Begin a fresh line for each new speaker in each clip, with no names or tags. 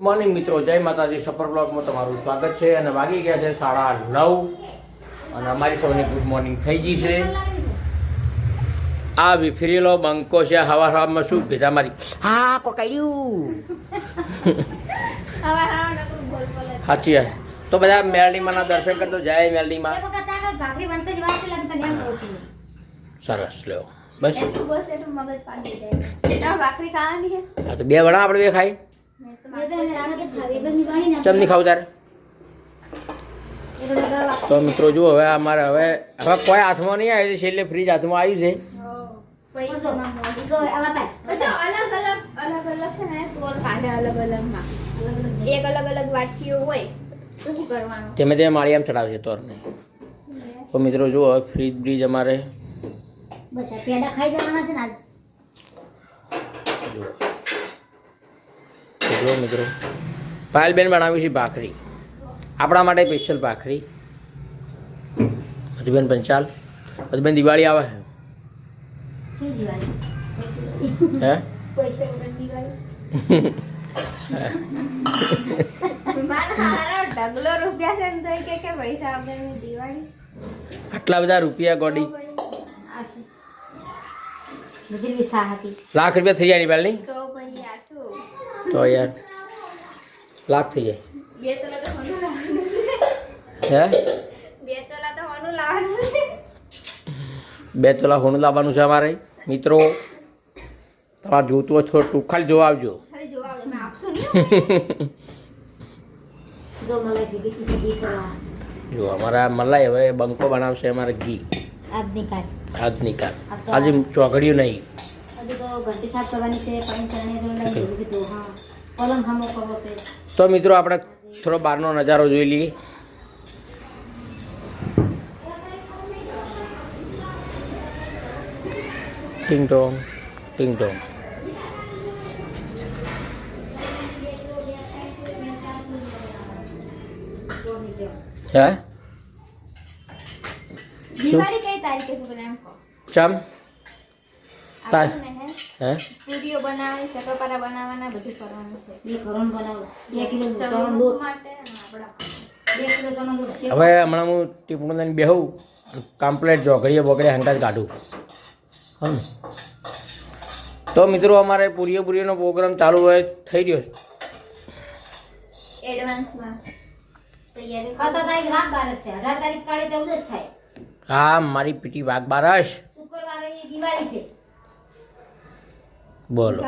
Morning મિત્રો જય માતાજી. સફર બ્લોગમાં તમારું સ્વાગત છે અને વાગી ગયા છે સાડા નવ અને અમારી સૌની ગુડ મોર્નિંગ થઈ ગઈ છે. આ વિફરેલો બંકો છે હવા હવામાં શું ભેજા મારી? હા કોકાડ્યું સાચી વાત. તો બધા મેલડીમાંના દર્શન કરતો જય
છું
સરસ લ્યો. બસ.
એટલું બસ એટલું મગજ પાડી જાય. આ ભાખરી ખાવાની છે.
હા તો બે વડા આપણે બે ખાઈ.
મેં
નહીં ખાવું
તારે?
તો
મિત્રો જુઓ હવે અમારે હવે હવે કોઈ હાથમાં નહીં આવ્યું છે છેલ્લે ફ્રીજ હાથમાં આવ્યું છે. તેમે તે માળી આમ ચડાવશે તોરને તો મિત્રો જુઓ હવે ફ્રીજ બ્રીજ અમારે.
બસ ખાઈ જવાના છે ને આજ.
જુઓ મિત્રો. પાયલબેન બનાવી છે ભાખરી. આપણા માટે સ્પેશિયલ ભાખરી. મધુબેન પંચાલ મધુબેન દિવાળી આવે છે હે આટલા બધા રૂપિયા ગોડી. લાખ રૂપિયા થઈ જાય ની પહેલી
તો
યાર લાખ થઈ જાય.
બે તોલા તો હોનું લાવવાનું છે.
હે?
બે તલા તો હોનું લાવવાનું છે.
બે તોલા હોનું લાવવાનું છે અમારે. મિત્રો તમારે જોતું હોય થોડું ટૂંક ખાલી જોવા આવજો.
ખાલી જોવા આવજો. મેં આપશું નહીં
જો અમારે
જો અમારા મલાઈ હવે બંકો બનાવશે અમારે ઘી.
આજની કાલ
આજની કાલ આજે ચોઘડ્યું નહીં.
ઘંટી સાફ કરવાની છે પાણી તો લઈ જવું કીધું હા. પલંગ હામો કરવો છે.
તો મિત્રો આપણે થોડો બહારનો નજારો જોઈ લઈએ. ટિંગ ટોંગ ટિંગ ટોંગ હે?
દિવાળી કઈ તારીખે છે બધા એમ કહો?
ચમ? તા-
આપણને હે?
હે
પૂરીઓ બનાવવાની શકરપારા બનાવવાના બધું કરવાનું છે.
બે કરોડ બનાવો. બે કિલો
ચણનો લોટ. માટે આપણા.
બે કિલો ચણનો લોટ.
હવે હમણાં હું ટીપણું લઈને બેહું કમ્પ્લેટ જોગડીએ બોગડીએ હંકાજ કાઢું. હમ. તો મિત્રો અમારે પૂરીઓ પૂરીઓનો પ્રોગ્રામ ચાલુ હોય થઈ ગયો
એડવાન્સમાં. તૈયારી
ખાતા તારીખ રાત બારસ છે અઢાર તારીખ કાલે ચૌદ જ થાય.
હા મારી પીટી વાઘ બારસ
શુક્રવારે દિવાળી છે.
બોલો.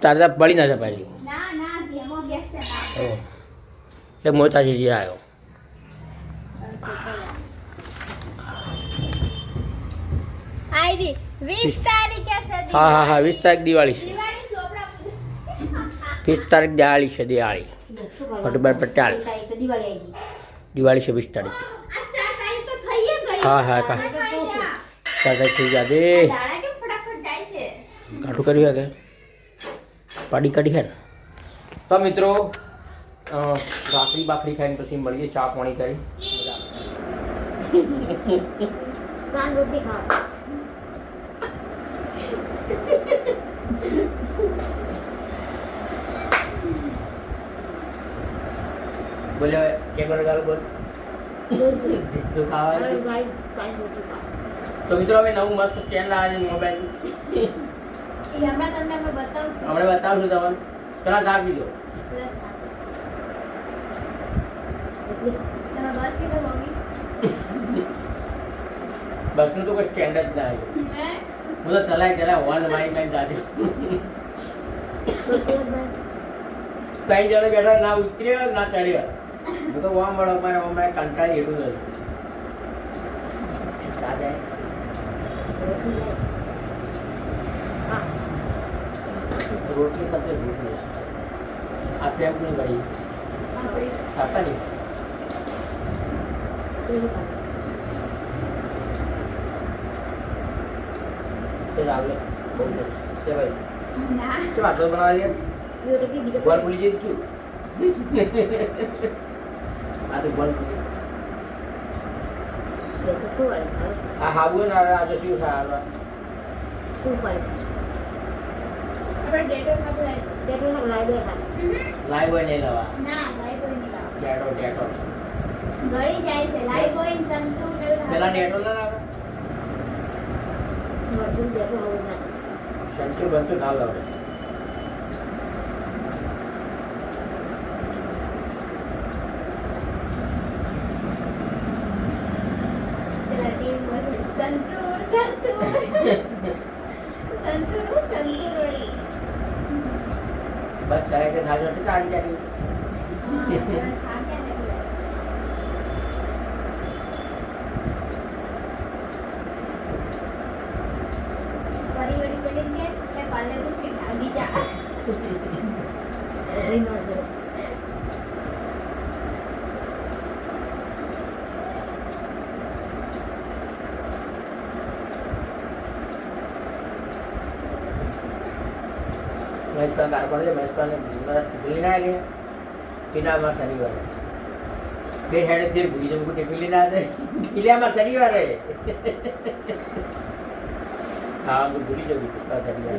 તારે ત્યાં પડી ના પાછી
ના ના ધેમો ગેસ છે ના
એટલે મોતાજી આવ્યો
આયરી 20 તારીખે છે
હા હા હા વીસ તારીખ દિવાળી છે. વીસ તારીખ દિવાળી છે દિવાળી. ફટુભાઈ પટેલ.
દિવાળી આવી ગઈ.
દિવાળી છે વીસ તારીખે
તારીખ
હા, હા, કા.
ખાઈ
થઈ
દાડા કેમ ફટાફટ જાય છે
કાઠું કર્યું હે કે? પાડી કાઢી હે ને? તો મિત્રો ભાખરી બાખરી ખાઈને પછી મળીએ ચા પાણી કરી. બોલે કેમેરા ચાલુ બોલ તો ખાવા તો મિત્રો હવે નવું મસ્ત સ્ટેન્ડ આવે છે મોબાઈલ.
એ હમણાં તમને બતાવું છું
હમણાં બતાવું છું તમને. પેલા ચા પીજો
તમે
બસનું તો કોઈ સ્ટેન્ડ જ ના આવ્યું
હું?
તો ચલાય ચલાય હોર્ન મારી મારી જાતે. કઈ જણે બેઠા ના ઉતર્યો ના ચડ્યો. હું તો વામ મળો મારે હમણાં કંટાળી એટલું હતું દાદા
રોટી જાય હા
રોટલી કરતે રોટલી નહીં આ પ્રેમ નહીં કરી
આપણી
ખાતા નહીં
પેલું ખાવા
તે આવે બહુ તે ભાઈ.
ના.
શું આટલો બનાવી ગોળ ભૂલી જઈ છું. આ તો ગોળ ભૂલી આ હાવું ને આજે શું થાય હાલવા.
શું પાડે
આપણે ડેટોલ આપણે
ડેટોલનો લાઈડો ખાલી
લાઈવ હોય નહીં લેવા
ના લાઈવ બોય નહીં લાવો
ડેટો ડેટો.
ગળી જાય છે લાઈવ બોય ને સંતુર
પેલા. ડેટો ના લાગે
મશરૂમ ડેટોલ ના
સંતુ બંતુ ના લાવે
બોય સંતુર સંતુર. સંતુર સંતુર
બસ કરે કે તો ચાલી જાય
હા પેલા ખાસ્યા નથી લાગે. વળી વળી પેલી કે કે પાર્લરની સ્લીપ લાગી જા
રીનો છે
મહેશભાઈ કારકોન છે મહેશભાઈને ભૂલી ના કિલ્લામાં શનિવારે. બે હેડે તે ભૂલી જવું ટિફિન લઈને આવે કિલ્લામાં શનિવારે. હા હું ભૂલી જવું શનિવારે.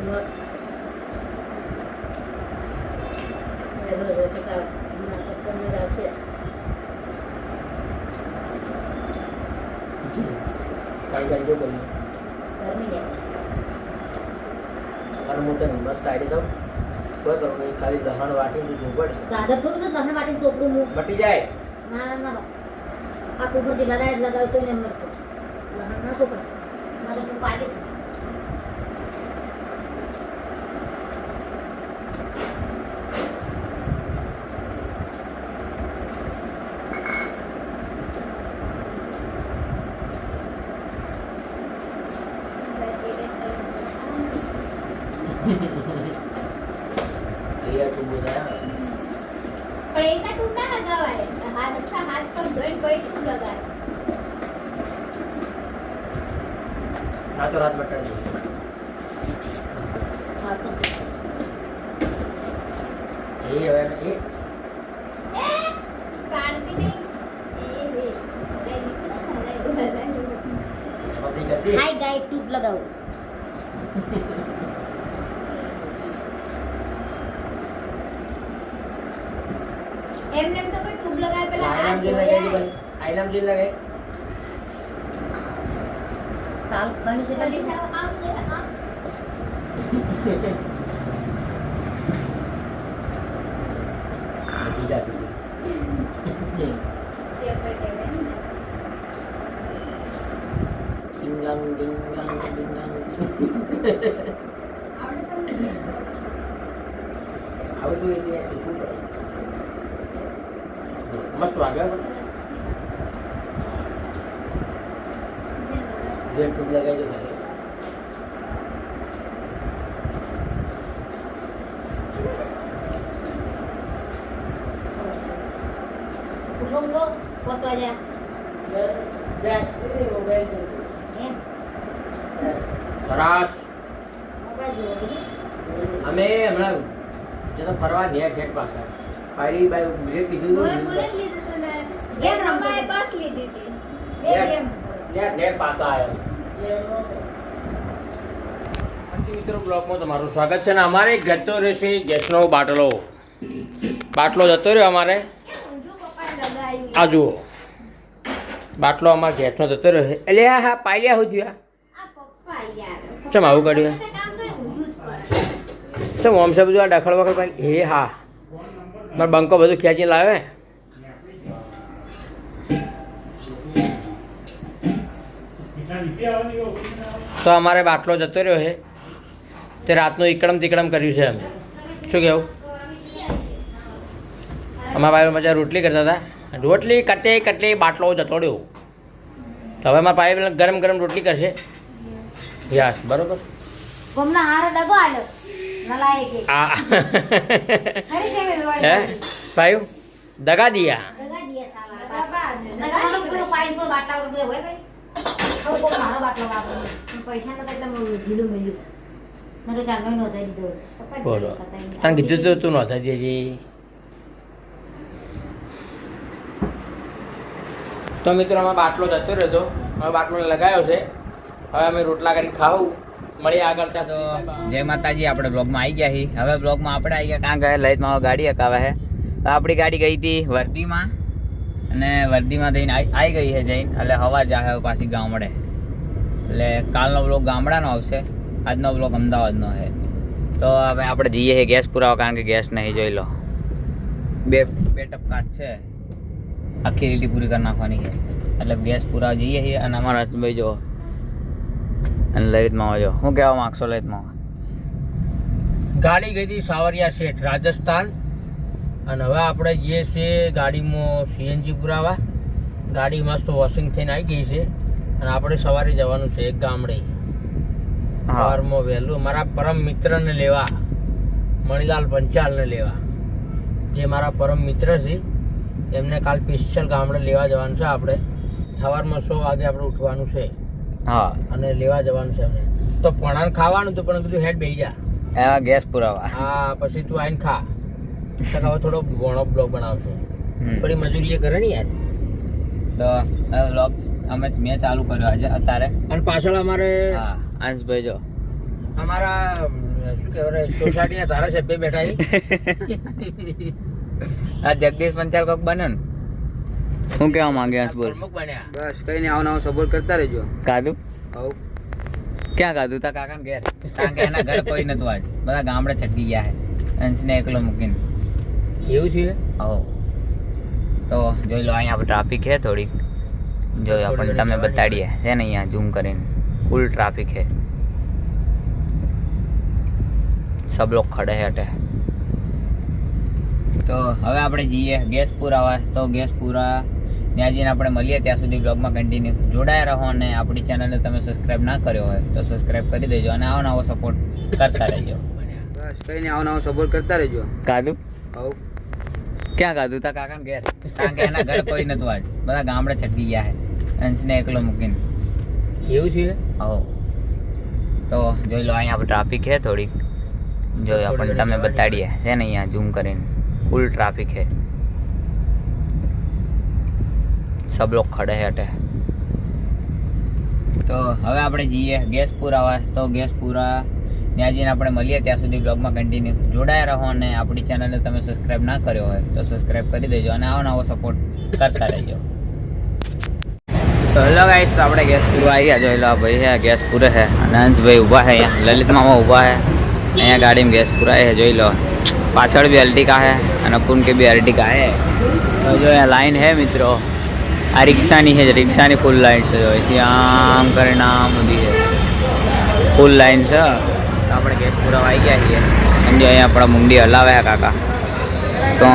કાંઈ કાંઈ જો કર્યું
ગરમી ને
મસ્ત આડી દઉં કરું નહીં ખાલી દહણ વાટી દીધું પડે
દાદા થોડું લહણ માટે ચોપડું હું
મટી જાય.
ના ના આ કુકરથી લગાય લગાવતો ને એમ નતો ના ચોપડા. મારે તું પાડી
અહીંયા તું બોલાય
પણ એકા ટૂંક ના લગાવાય હાથ અચ્છા હાથ પર ધોઈને પછી ટૂંક લગાય
રાતો રાત બટાડી દઉં
હા. તો
એ હવે એ
હાય ગાય ટ્યુબ લગાવો.
એમને એમ તો કોઈ ટૂંક લગાવે પેલા
આઈનામ
હાથ
જે લગાવી ભાઈ. જે લગાવી.
કાલ ખાણી છે
બધી સાવ આમ લે, આમ.
બધી જ આપી દીધી.
ટેવ પર ટેવ એમ ને.
ડિંગાંગ, ડિંગાંગ, ડિંગાંગ. આવડતું હોય શીખવું પડે મસ્ત વાગે હો પણ. જે ટૂંક લગાવી દો ઘરે.
ઉઠો ઉઠો પહોંચવા જા એમ
સરસ
મોબાઈલ જોવો બીજું
અમે હમણાં જતો ફરવા ગયા ગેટ પાસે પારી બાઈ બુલેટ કીધું
મોએ
હતું
બુલેટ લીધું હતું ને
ગેમ
ગેમ
રમતો
રમાય
હતો.
બસ લીધી હતી બે
ગેમ.
ગેમ
ત્યાં નેટ પાસે આવ્યો મિત્રો બ્લોકમાં તમારું સ્વાગત છે ને અમારે જતો રહેશે ગેસનો બાટલો. બાટલો જતો રહ્યો અમારે. આ જુઓ. બાટલો અમારે ગેસનો જતો રહ્યો છે. એટલે હા, પાયલ્યા હું થયું
આ?
ચમ આવું કર્યું?
ચમ કામ કરે ઊંધું જ કરે
શું ઓમ છે બધું આ ડખડ વખડ એ હા મારે બંકો બધું ખેંચીને લાવે તો અમારે બાટલો જતો રહ્યો છે. તે રાતનું ઈકડમ તીકડમ કર્યું છે અમે. શું કહેવું અમારા ભાઈ મજા રોટલી કરતા હતા. રોટલી કટે કટલી બાટલો જતો રહ્યો. તો હવે મારા ભાઈ ગરમ ગરમ રોટલી કરશે. યસ બરોબર. હે? ભાઈ દગા દિયા.
મારો બાટલો વાપરો. પૈસા નતા એટલે મેં ઢીલું મેલ્યું. નોંધાઈ દીધો.
બોલો. તને કીધું તો તું નહોતા દેજે તો મિત્રો અમે બાટલો જતો રહ્યો અમે બાટલો લગાવ્યો છે હવે અમે રોટલા કરી ખાવું મળીએ આગળ
તો જય માતાજી આપણે બ્લોગમાં આવી ગયા છીએ હવે બ્લોગમાં આપણે આવી ગયા કાં કે લલિતમાં ગાડી હકાવે છે તો આપણી ગાડી ગઈ હતી વર્ધીમાં અને વર્ધીમાં થઈને આવી ગઈ છે જઈને એટલે હવા જાહે પાછી ગામડે એટલે કાલનો બ્લોક ગામડાનો આવશે. આજનો બ્લોક અમદાવાદનો છે. તો હવે આપણે જઈએ છીએ ગેસ પુરાવા કારણ કે ગેસ નહીં જોઈ લો. બે બે ટપકા છે. આખી લીટી પૂરી કરી નાખવાની છે. એટલે ગેસ પુરાવા જઈએ છીએ અને અમારા હસભાઈ જો અને લલિતમાં જો શું કહેવા માગશો લલિતમાં
ગાડી ગઈ હતી સાવરિયા શેઠ, રાજસ્થાન. અને હવે આપણે જે છે ગાડીમાં સીએનજી પુરાવા. ગાડી મસ્ત વોશિંગ થઈને આવી ગઈ છે. અને આપણે સવારે જવાનું છે એક ગામડે. સવારમાં વહેલું. મારા પરમ મિત્રને લેવા. મણિલાલ પંચાલને લેવા. જે મારા પરમ મિત્ર છે એમને કાલ સ્પેશિયલ ગામડે લેવા જવાનું છે આપણે. સવારમાં સો વાગે આપણે ઉઠવાનું છે.
હા.
અને લેવા જવાનું છે એમને. તો પણ ખાવાનું તો પણ કીધું હેડ બેહી જા.
ગેસ પુરાવા.
હા પછી તું આવીને ખા. હવે થોડો ઘણો બ્લોગ બનાવશો. થોડી મજૂરી એ કરે ને યાર?
તો બ્લોગ અમે મેં ચાલુ કર્યો આજે અત્યારે.
અને પાછળ અમારે
હા અંશભાઈ જો.
અમારા શું કહેવાય સોસાયટીના ધારાસભ્ય બેઠા છે.
આ જગદીશ પંચાલ કોક બને ને? શું કહેવા માંગે હંસ બોલ
બસ કઈ નહીં આવો આવું સપોર્ટ કરતા રહેજો.
કાધું
આવો.
ક્યાં કાધું તા કાકા ઘેર. કારણ કે એના ઘરે કોઈ નતું આજ. બધા ગામડે છટકી ગયા છે. અંશને એકલો મૂકીને.
એવું છે?
હો તો જોઈ લો અહીંયા ટ્રાફિક છે થોડીક. જોઈ આપણને તમે બતાડીએ. છે ને અહીંયા ઝૂમ કરીને. ફૂલ ટ્રાફિક છે. સબ લોક ખડે છે તો હવે આપણે જઈએ ગેસ પૂરાવા. તો ગેસ પૂરા ત્યાં જઈને આપણે મળીએ. ત્યાં સુધી બ્લોગમાં કન્ટિન્યુ જોડાયા રહો અને આપણી ચેનલને તમે સબસ્ક્રાઇબ ના કર્યો હોય તો સબસ્ક્રાઇબ કરી દેજો અને આવો નવો સપોર્ટ કરતા રહેજો.
બસ કઈ નહીં આવો નવો સપોર્ટ કરતા રહેજો.
કાદુ
હવ.
ક્યાં ખાધું તા કાકા ઘેર. કારણ કે એના ઘરે કોઈ નતું આજ. બધા ગામડે છટકી ગયા છે અંશને એકલો મૂકીને.
એવું છે?
હો. તો જોઈ લો અહીંયા ટ્રાફિક છે થોડીક. જોઈ આપણને તમે બતાડીએ. છે ને અહીંયા ઝૂમ કરીને. ફૂલ ટ્રાફિક છે સબ લોક ખડે હે અટે. તો હવે આપણે જઈએ. ગેસ પુરાવા. તો ગેસ પૂરા ત્યાં જઈને આપણે મળીએ, ત્યાં સુધી બ્લોગમાં કન્ટિન્યુ જોડાયા રહો અને આપણી ચેનલને તમે સબસ્ક્રાઇબ ના કર્યો હોય તો સબસ્ક્રાઇબ કરી દેજો અને આવો નવો સપોર્ટ કરતા રહેજો. તો હેલો ગાઈસ આપણે ગેસ પૂરા આવી ગયા. જોઈ લો ભાઈ હે, ગેસ પૂરે છે અને હંસભાઈ ઊભા છે અહીંયા. લલિત મામા ઊભા છે અહીંયા ગાડીમાં ગેસ પૂરાય છે જોઈ લો. પાછળ બી અર્ટિકા છે અને અપુન કે બી અર્ટિકા છે તો જો અહીંયા લાઈન છે મિત્રો. આ રિક્ષાની છે રિક્ષાની ફૂલ લાઈન છે અહીંથી આમ કરીને આમ બધી છે ફૂલ લાઈન છે. તો આપણે ગેસ પૂરા આવી ગયા છીએ. સમજો અહીંયા આપણા મુંડી હલાવ્યા કાકા. તો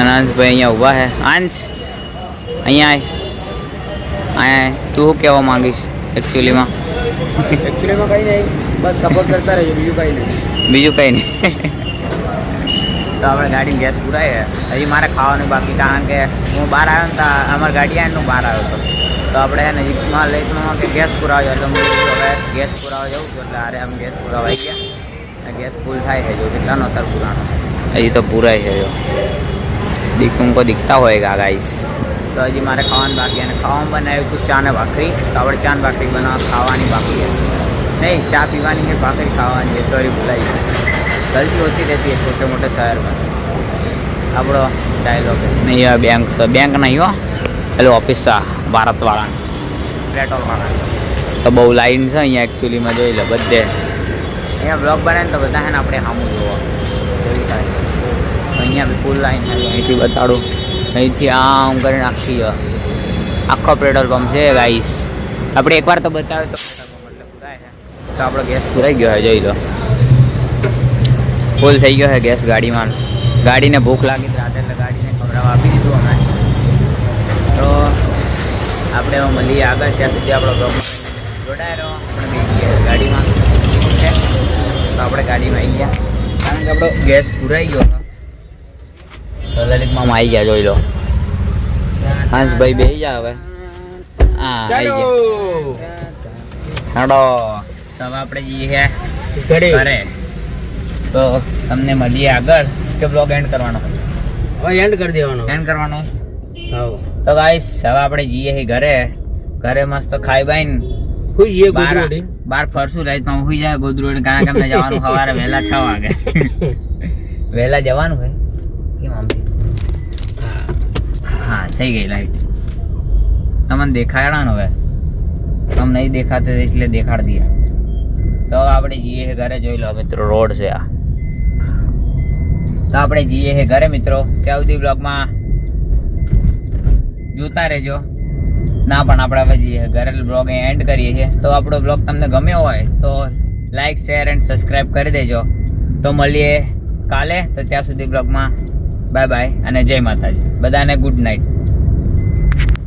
અનાંશભાઈ અને અહીંયા ઊભા છે. આંશ અહીંયા આય. અહીંયા. તું શું કહેવા માંગીશ એકચ્યુઅલીમાં
એકચ્યુઅલીમાં કંઈ નહીં. બસ સપોર્ટ કરતા રહેજો બીજું કંઈ નહીં.
બીજું કંઈ નહીં. તો આપણે ગાડીમાં ગેસ પૂરાય હજી મારે ખાવાનું બાકી કારણ કે હું બહાર આવ્યો ને તો અમારી ગાડી આવીને હું બહાર આવ્યો હતો. તો આપણે એને હિમાલયમાં કે ગેસ પુરાવ્યો એટલે હું હવે ગેસ પુરાવા જવું છું એટલે અરે આમ ગેસ પુરાવા ગયા. ગેસ ફૂલ થાય છે જો કેટલાનો અત્યારે પુરાણો. હજી તો પૂરાય છે જો. દીક તુમકો દીખતા હોયગા ગાઈસ તો હજી મારે ખાવાનું બાકી અને ખાવાનું બનાવ્યું તું ચા ને ભાખરી. તો આપણે ચા ને ભાખરી બનાવવા ખાવાની બાકી નહીં ચા પીવાની કે ભાખરી ખાવાની છે સોરી ભૂલાઈ ગલતી ઓછી રહેતી છે છોટે મોટે શહેરમાં. આપણો ડાયલોગ નહીં બેંક બેંક નહીં હો. પેલું ઓફિસ છે ભારતવાળા. પેટ્રોલવાળા. તો બહુ લાઈન છે અહીંયા એકચ્યુઅલીમાં જોઈ લો બધે. અહીંયા બ્લોગ બને ને તો બધા છે ને આપણે સામું જોવો. જોઈ થાય. અહીંયા બી ફૂલ લાઈન છે. અહીંથી બતાડું. અહીંથી આમ કરીને આખી આખો પેટ્રોલ પંપ છે ગાઈસ આપણે એકવાર તો બતાવ્યો તો તો આપણો ગેસ પૂરાઈ ગયો હોય જોઈ લો. ફૂલ થઈ ગયો છે ગેસ ગાડીમાં. ગાડીને ભૂખ લાગી રાતે એટલે ગાડીને ખવડાવવા આપી દીધું અમે. આપણે મળીએ આગળ ત્યાં સુધી આપણો બ્લોગ જોડાય રહો આપણે બેસી ગયા ગાડીમાં ઓકે? તો આપણે ગાડીમાં આવી ગયા. કારણ કે આપણો ગેસ પુરાઈ ગયો તો લલિતમાં આવી ગયા જોઈ લો. હંસભાઈ બેસી જા હવે. હા આવી ગયા. હાડો. તો હવે આપણે જઈએ
ઘરે.
તો તમને મળીએ આગળ કે બ્લોગ એન્ડ કરવાનો?
હવે એન્ડ કરી દેવાનો.
એન્ડ કરવાનો?
હા.
તો ગાઈસ હવે આપણે જઈએ છીએ ઘરે. ઘરે મસ્ત ખાઈ બાઈને.
કોઈ જઈએ ગોદરોડી
બાર ફરશું રહી તો હુઈ જાય ગોદરોડ કારણ કે અમને જવાનું સવારે વહેલા છ વાગે. વહેલા જવાનું હોય કેમ આમ? હા થઈ ગઈ લાઈટ તમને દેખાડા ને હવે. તમને નહીં દેખાતો એટલે દેખાડ દઈએ. તો આપણે જઈએ હે ઘરે. જોઈ લો મિત્રો રોડ છે આ. તો આપણે જઈએ હે ઘરે મિત્રો. ત્યાં સુધી બ્લોગમાં જોતા રહેજો. ના, પણ આપણે હવે જઈએ ઘરે બ્લોગ એન્ડ કરીએ છીએ, તો આપણો બ્લોગ તમને ગમ્યો હોય, તો લાઈક શેર એન્ડ સબસ્ક્રાઈબ કરી દેજો. તો મળીએ કાલે, તો ત્યાં સુધી બ્લોગમાં બાય બાય અને જય માતાજી. બધાને ગુડ નાઇટ